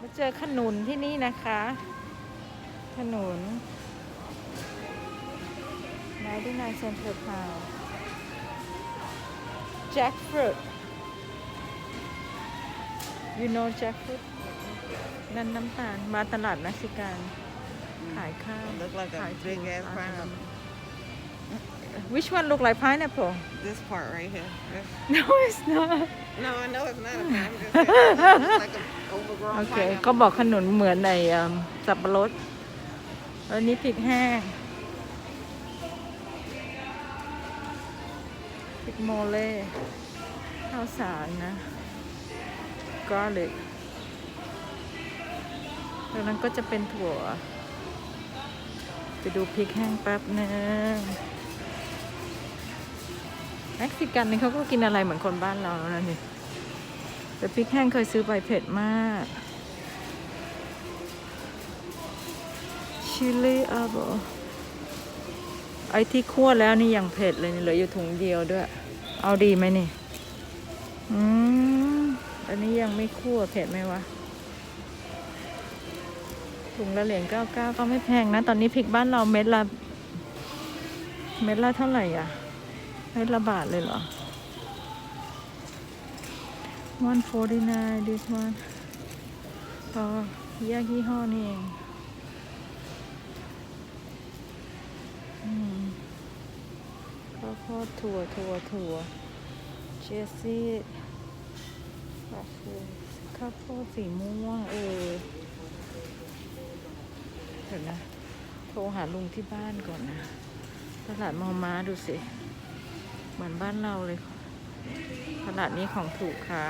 มาเจอขนุนที่นี่นะคะ ขนุนนายที่นายเซนเตอร์พาวแจ็คฟรุต you know jackfruit นั่นน้ำตาล มาตลาดนักสิการ ขายข้าว Look like a ขาย big ถั่ว ass ขาย pineapple. Which one look like pineapple This part right here. This- No it's not No, I know it's not a pineapple. I'm just saying, it looks like an overgrown โอเค ก็บอกขนุนเหมือนในสับปะรดแล้วนี้พริกแห้งพริกโมเล่ข้าวสารนะ garlic ตรงนั้นก็จะเป็นถั่ว ไปดูพริกแห้งแป๊บนึงเม็กซิกันนี่เขาก็กินอะไรเหมือนคนบ้านเราแล้วนะนี่ แต่พริกแห้งเคยซื้อไปเผ็ดมากชิลลี่อาโบไอที่คั่วแล้วนี่ยังเผ็ดเลยนี่เหลืออยู่ถุงเดียวด้วย เอาดีไหมนี่ อืม อันนี้ยังไม่คั่วเผ็ดไหมวะ ถุงละเหรียญเก้าเก้าก็ไม่แพงนะ ตอนนี้พริกบ้านเราเม็ดละ เม็ดละเท่าไหร่อะ เม็ดละบาทเลยเหรอ 149 this one อ๋อแยกยี่ห้อนี่เองข้าวโพดถั่วถั่วถั่วเจสซี่ข้าวโพดสีม่วงเออเดี๋ยวนะ โทรหาลุงที่บ้านก่อนนะ ตลาดมอม้าดูสิ เหมือนบ้านเราเลย ตลาดนี้ของถูกค่ะ